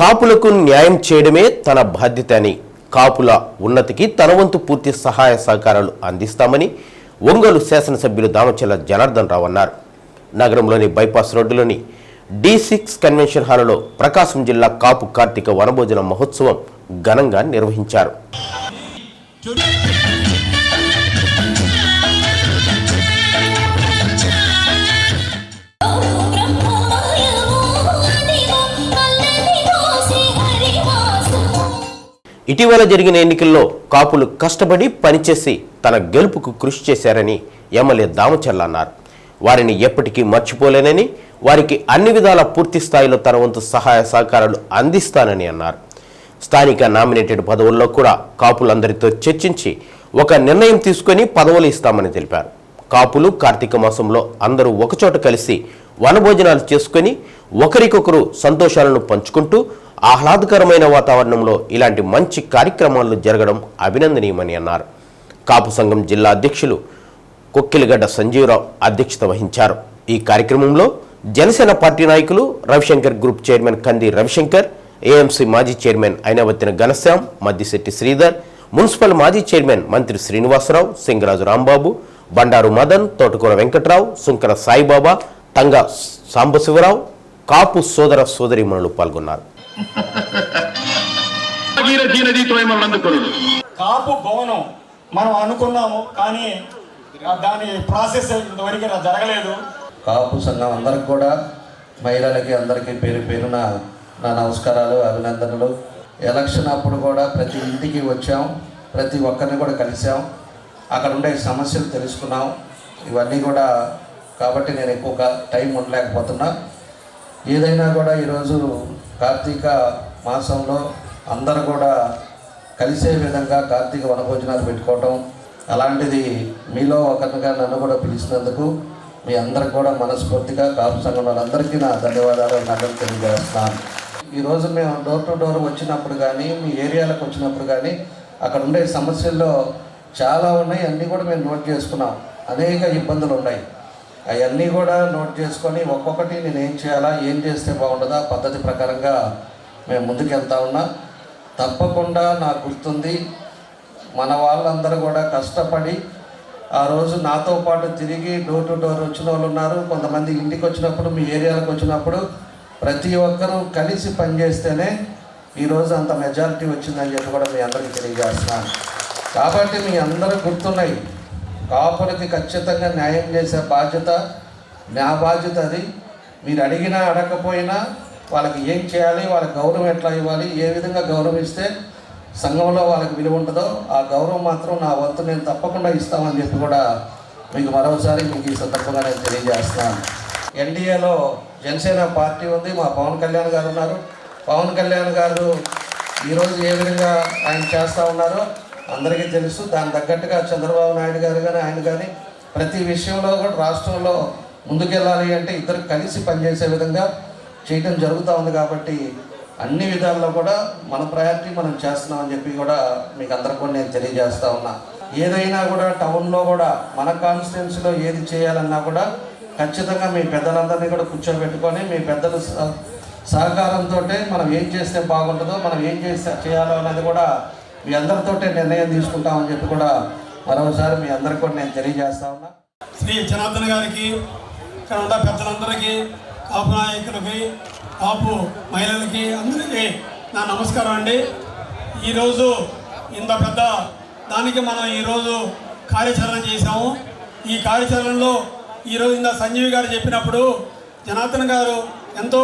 కాపులకు న్యాయం చేయడమే తన బాధ్యత అని కాపుల ఉన్నతికి తన వంతు పూర్తి సహాయ సహకారాలు అందిస్తామని ఒంగోలు శాసనసభ్యులు దామచల్ల జనార్దన్ రావు అన్నారు. నగరంలోని బైపాస్ రోడ్డులోని డి సిక్స్ కన్వెన్షన్ హాలులో ప్రకాశం జిల్లా కాపు కార్తీక వనభోజన మహోత్సవం ఘనంగా నిర్వహించారు. ఇటీవల జరిగిన ఎన్నికల్లో కాపులు కష్టపడి పనిచేసి తన గెలుపుకు కృషి చేశారని ఎమ్మెల్యే దామచల్ల అన్నారు. వారిని ఎప్పటికీ మర్చిపోలేనని వారికి అన్ని విధాల పూర్తి స్థాయిలో తన వంతు సహాయ సహకారాలు అందిస్తానని అన్నారు. స్థానిక నామినేటెడ్ పదవుల్లో కూడా కాపులందరితో చర్చించి ఒక నిర్ణయం తీసుకొని పదవులు ఇస్తామని తెలిపారు. కాపులు కార్తీక మాసంలో అందరూ ఒకచోట కలిసి వనభోజనాలు చేసుకొని ఒకరికొకరు సంతోషాలను పంచుకుంటూ ఆహ్లాదకరమైన వాతావరణంలో ఇలాంటి మంచి కార్యక్రమాలు జరగడం అభినందనీయమని అన్నారు. కాపు సంఘం జిల్లా అధ్యక్షులు కొక్కిలిగడ్డ సంజీవరావు అధ్యక్షత వహించారు. ఈ కార్యక్రమంలో జనసేన పార్టీ నాయకులు Ravishankar group chairman Kandi Ravishankar AMC మాజీ చైర్మన్ అయినవత్తిన ఘనశ్యాం మద్దిశెట్టి శ్రీధర్ మున్సిపల్ మాజీ చైర్మన్ మంత్రి శ్రీనివాసరావు సింగరాజు రాంబాబు బండారు మదన్ తోటకూర వెంకట్రావు సుంకర సాయిబాబా తంగ సాంబశివరావు కాపు సోదర సోదరిమణులు పాల్గొన్నారు. భాగీరథీ నది కాపు భవనం మనం అనుకున్నాము కానీ ఆ దాని ప్రాసెస్ ఇంతవరకు ఇలా జరగలేదు. కాపు సంఘం అందరికి కూడా మహిళలకి అందరికీ పేరు పేరున నా నమస్కారాలు అభినందనలు. ఎలక్షన్ అప్పుడు కూడా ప్రతి ఇంటికి వచ్చాం ప్రతి ఒక్కరిని కూడా కలిసాం. అక్కడ ఉండే సమస్యలు తెలుసుకున్నాం. ఇవన్నీ కూడా కాబట్టి నేను ఎక్కువ టైం ఉండలేకపోతున్నా. ఏదైనా కూడా ఈరోజు కార్తీక మాసంలో అందరూ కూడా కలిసే విధంగా కార్తీక వనభోజనాలు పెట్టుకోవటం అలాంటిది మీలో ఒకరిగా నన్ను కూడా పిలిచినందుకు మీ అందరికి కూడా మనస్ఫూర్తిగా కాపు సంఘం వాళ్ళందరికీ నా ధన్యవాదాలు నగలు తెలియజేస్తున్నాను. ఈరోజు మేము డోర్ టు డోర్ వచ్చినప్పుడు కానీ మీ ఏరియాలకు వచ్చినప్పుడు కానీ అక్కడ ఉండే సమస్యల్లో చాలా ఉన్నాయి అన్నీ కూడా మేము నోట్ చేసుకున్నాం. అనేక ఇబ్బందులు ఉన్నాయి. అవన్నీ కూడా నోట్ చేసుకొని ఒక్కొక్కటి నేను ఏం చేయాలా ఏం చేస్తే బాగుంటుందా పద్ధతి ప్రకారంగా మేము ముందుకెళ్తా ఉన్నా. తప్పకుండా నాకు గుర్తుంది మన వాళ్ళందరూ కూడా కష్టపడి ఆ రోజు నాతో పాటు తిరిగి డోర్ టు డోర్ వచ్చిన వాళ్ళు ఉన్నారు. కొంతమంది ఇంటికి వచ్చినప్పుడు మీ ఏరియాలకు వచ్చినప్పుడు ప్రతి ఒక్కరూ కలిసి పనిచేస్తేనే ఈరోజు అంత మెజారిటీ వచ్చిందని చెప్పి కూడా మీ అందరికీ తెలియజేస్తున్నాను. కాబట్టి మీ అందరూ గుర్తున్నాయి. కాపులకి ఖచ్చితంగా న్యాయం చేసే బాధ్యత నా బాధ్యత అది. మీరు అడిగినా అడగకపోయినా వాళ్ళకి ఏం చేయాలి వాళ్ళకి గౌరవం ఎట్లా ఇవ్వాలి ఏ విధంగా గౌరవిస్తే సంఘంలో వాళ్ళకి విలువ ఉంటుందో ఆ గౌరవం మాత్రం నా వంతు నేను తప్పకుండా ఇస్తామని చెప్పి కూడా మీకు మరోసారి మీకు ఈ సందర్భంగా నేను తెలియజేస్తున్నాను. ఎన్డీఏలో జనసేన పార్టీ ఉంది మా పవన్ కళ్యాణ్ గారు ఉన్నారు. పవన్ కళ్యాణ్ గారు ఈరోజు ఏ విధంగా ఆయన చేస్తూ ఉన్నారో అందరికీ తెలుసు. దాని తగ్గట్టుగా చంద్రబాబు నాయుడు గారు కానీ ఆయన కానీ ప్రతి విషయంలో కూడా రాష్ట్రంలో ముందుకెళ్ళాలి అంటే ఇద్దరు కలిసి పనిచేసే విధంగా చేయడం జరుగుతూ ఉంది కాబట్టి అన్ని విధాల్లో కూడా మన ప్రయారిటీ మనం చేస్తున్నామని చెప్పి కూడా మీకు అందరికి కూడా నేను తెలియజేస్తా ఉన్నా. ఏదైనా కూడా టౌన్లో కూడా మన కాన్స్టిట్యున్సీలో ఏది చేయాలన్నా కూడా ఖచ్చితంగా మీ పెద్దలందరినీ కూడా కూర్చోబెట్టుకొని మీ పెద్దల సహ- సహకారంతో మనం ఏం చేస్తే బాగుంటుందో మనం ఏం చేస్తే చేయాలో అనేది కూడా మీ అందరితోటే నిర్ణయం తీసుకుంటామని చెప్పి కూడా మరోసారి మీ అందరికి కూడా నేను తెలియజేస్తా ఉన్నా. శ్రీ జనార్దన్ గారికి ఇక్కడ ఉన్న పెద్దలందరికీ కాపు నాయకులకి కాపు మహిళలకి అందరికీ నా నమస్కారం అండి. ఈరోజు ఇంత పెద్ద దానికి మనం ఈరోజు కార్యాచరణ చేశాము. ఈ కార్యాచరణలో ఈరోజు ఇంత సంజీవి గారు చెప్పినప్పుడు జనార్దన్ గారు ఎంతో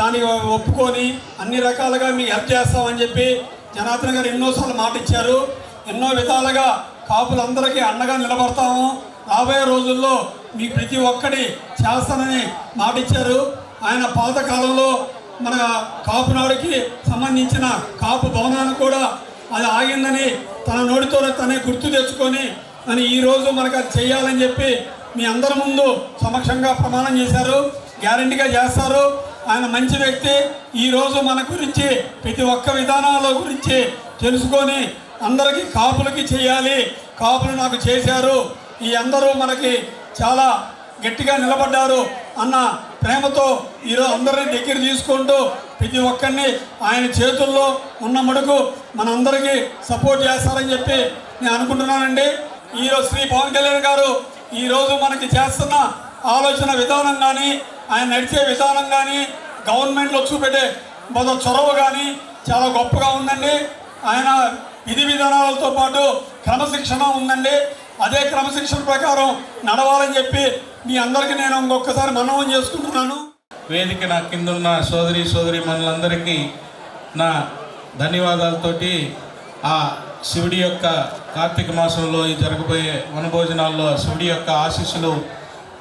దానికి ఒప్పుకొని అన్ని రకాలుగా మీకు హెల్ప్ చేస్తామని చెప్పి జనార్దన్ గారు ఎన్నోసార్లు మాట ఇచ్చారు ఎన్నో విధాలుగా కాపులందరికీ అండగా నిలబడతాము. రాబోయే రోజుల్లో మీకు ప్రతి ఒక్కటి చేస్తానని మాట ఇచ్చారు ఆయన పాతకాలంలో మన కాపునాడుకి సంబంధించిన కాపు భవనాన్ని కూడా అది ఆగిందని తన నోటితో తనే గుర్తు తెచ్చుకొని అని ఈరోజు మనకు అది చేయాలని చెప్పి మీ అందరి ముందు సమక్షంగా ప్రమాణం చేశారు. గ్యారంటీగా చేస్తారు. ఆయన మంచి వ్యక్తి. ఈరోజు మన గురించి ప్రతి ఒక్క విధానాల గురించి తెలుసుకొని అందరికీ కాపులకి చేయాలి. కాపులు నాకు చేశారు. ఈ అందరూ మనకి చాలా గట్టిగా నిలబడ్డారు అన్న ప్రేమతో ఈరోజు అందరినీ దగ్గర తీసుకుంటూ ప్రతి ఒక్కరిని ఆయన చేతుల్లో ఉన్న మడుకు మనందరికీ సపోర్ట్ చేస్తారని చెప్పి నేను అనుకుంటున్నానండి. ఈరోజు శ్రీ పవన్ కళ్యాణ్ గారు ఈరోజు మనకి చేస్తున్న ఆలోచన విధానం కానీ ఆయన నడిచే విధానం కానీ గవర్నమెంట్లో చూపెట్టే మొదటి చొరవ కానీ చాలా గొప్పగా ఉందండి. ఆయన విధి విధానాలతో పాటు క్రమశిక్షణ ఉందండి. అదే క్రమశిక్షణ ప్రకారం నడవాలని చెప్పి మీ అందరికీ నేను ఇంకొకసారి మనవం చేసుకుంటున్నాను. వేదిక నా కింద ఉన్న సోదరి సోదరి మనులందరికీ నా ధన్యవాదాలతోటి ఆ శివుడి యొక్క కార్తీక మాసంలో జరగబోయే వనభోజనాల్లో శివుడి యొక్క ఆశీస్సులు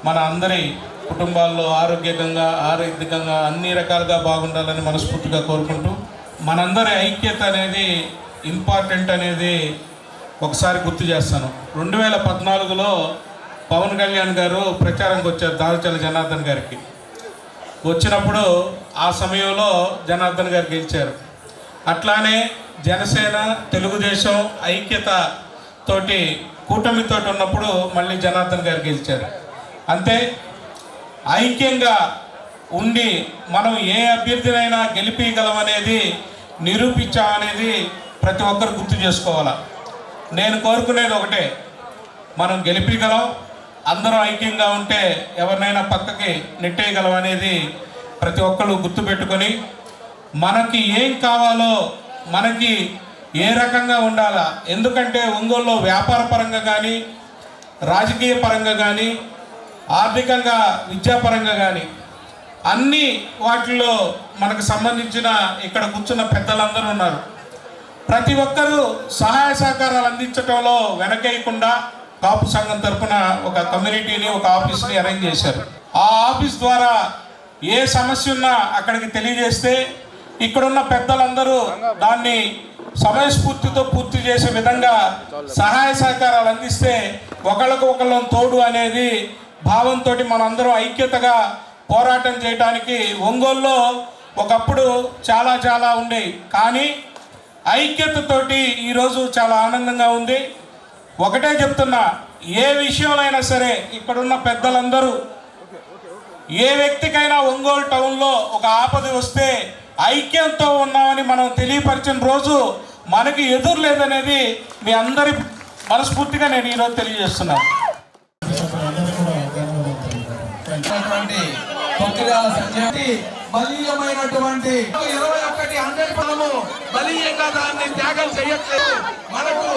మన అందరి కుటుంబాల్లో ఆరోగ్యకంగా ఆరోగ్యకంగా అన్ని రకాలుగా బాగుండాలని మనస్ఫూర్తిగా కోరుకుంటూ మనందరి ఐక్యత అనేది ఇంపార్టెంట్ అనేది ఒకసారి గుర్తు చేస్తాను. రెండు వేల పద్నాలుగులో పవన్ కళ్యాణ్ గారు ప్రచారంకి వచ్చారు దారుచల జనార్దన్ గారికి. వచ్చినప్పుడు ఆ సమయంలో జనార్దన్ గారు గెలిచారు. అట్లానే జనసేన తెలుగుదేశం ఐక్యత తోటి కూటమితోటి ఉన్నప్పుడు మళ్ళీ జనార్దన్ గారు గెలిచారు. అంతే ఐక్యంగా ఉండి మనం ఏ అభ్యర్థినైనా గెలిపించగలమనేది నిరూపించామనేది ప్రతి ఒక్కరు గుర్తు చేసుకోవాలి. నేను కోరుకునేది ఒకటే మనం గెలిపించగలం అందరం ఐక్యంగా ఉంటే ఎవరినైనా పక్కకి నెట్టేయగలం అనేది ప్రతి ఒక్కరు గుర్తుపెట్టుకొని మనకి ఏం కావాలో మనకి ఏ రకంగా ఉండాలా ఎందుకంటే ఒంగోలులో వ్యాపార పరంగా కానీ రాజకీయ పరంగా కానీ ఆర్థికంగా విద్యాపరంగా కానీ అన్ని వాటిల్లో మనకు సంబంధించిన ఇక్కడ కూర్చున్న పెద్దలందరూ ఉన్నారు. ప్రతి ఒక్కరూ సహాయ సహకారాలు అందించడంలో వెనకేయకుండా కాపు సంఘం తరపున ఒక కమ్యూనిటీని ఒక ఆఫీస్ని అరేంజ్ చేశారు. ఆ ఆఫీస్ ద్వారా ఏ సమస్య ఉన్నా అక్కడికి తెలియజేస్తే ఇక్కడున్న పెద్దలందరూ దాన్ని సమయస్ఫూర్తితో పూర్తి చేసే విధంగా సహాయ సహకారాలు అందిస్తే ఒకళ్ళకు ఒకళ్ళం తోడు అనేది భావంతో మనందరం ఐక్యతగా పోరాటం చేయడానికి ఒంగోలులో ఒకప్పుడు చాలా చాలా ఉండేవి కానీ ఐక్యతతోటి ఈరోజు చాలా ఆనందంగా ఉంది. ఒకటే చెప్తున్నా ఏ విషయంలో సరే ఇక్కడున్న పెద్దలందరూ ఏ వ్యక్తికైనా ఒంగోలు టౌన్లో ఒక ఆపద వస్తే ఐక్యంతో ఉన్నామని మనం తెలియపరిచిన రోజు మనకి ఎదురు లేదనేది మీ అందరి మనస్ఫూర్తిగా నేను ఈరోజు తెలియజేస్తున్నాను. పొక్కిరాల సంజయ్ బలీయమైనటువంటి ఇరవై ఒకటి హండ్రెడ్ పదము బలీయంగా దాన్ని త్యాగం చేయట్లేదు. మనకు